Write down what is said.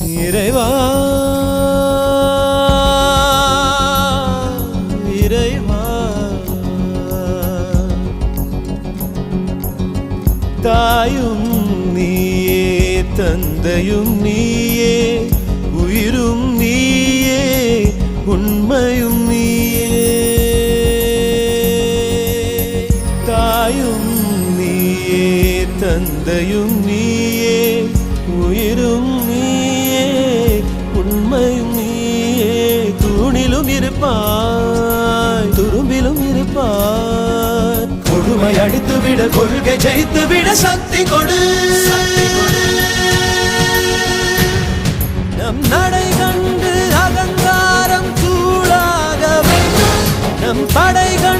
இறைவா இறைவா. தாயும் நீயே தந்தையும் நீயே உயிரும் நீயே உண்மையும் நீயே. தாயும் நீயே தந்தையும் நீயே இருப்பாய். துரும்பிலும் இருப்பாய். கொடுமை அடித்து விட கொள்கை ஜெயித்து விட சக்தி கொடு. நம் நடை கண்டு அகங்காரம் சூழாக நம் படை கண்டு